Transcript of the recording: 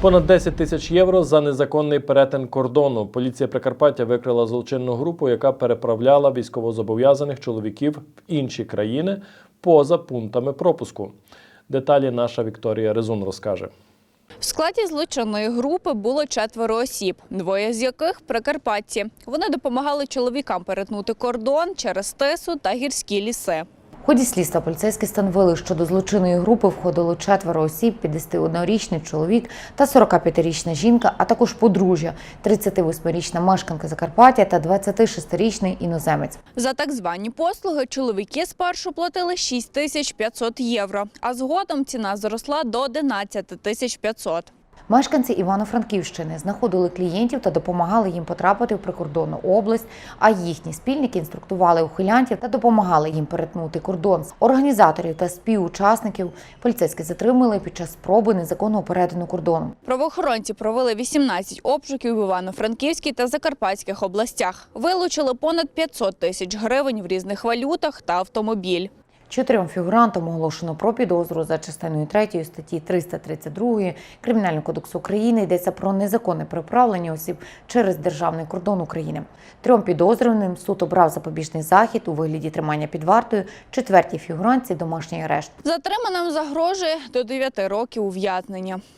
Понад 10 тисяч євро за незаконний перетин кордону. Поліція Прикарпаття викрила злочинну групу, яка переправляла військовозобов'язаних чоловіків в інші країни поза пунктами пропуску. Деталі наша Вікторія Резун розкаже. В складі злочинної групи було четверо осіб, двоє з яких прикарпатці. Вони допомагали чоловікам перетнути кордон через тису та гірські ліси. Ході слідства поліцейські встановили, що до злочинної групи входило четверо осіб, 51-річний чоловік та 45-річна жінка, а також подружжя, 38-річна мешканка Закарпаття та 26-річний іноземець. За так звані послуги чоловіки спершу платили 6 тисяч 500 євро, а згодом ціна зросла до 11 тисяч 500. Мешканці Івано-Франківщини знаходили клієнтів та допомагали їм потрапити в прикордонну область. А їхні спільники інструктували ухилянтів та допомагали їм перетнути кордон. Організаторів та співучасників поліцейські затримали під час спроби незаконного перетину кордону. Правоохоронці провели 18 обшуків в Івано-Франківській та Закарпатських областях. Вилучили понад 500 тисяч гривень в різних валютах та автомобіль. Чотирьом фігурантам оголошено про підозру за частиною 3 статті 332 Кримінального кодексу України йдеться про незаконне переправлення осіб через державний кордон України. Трьом підозрюваним суд обрав запобіжний захід у вигляді тримання під вартою. Четвертій фігурантці домашній арешт. Затриманим загрожує до 9 років ув'язнення.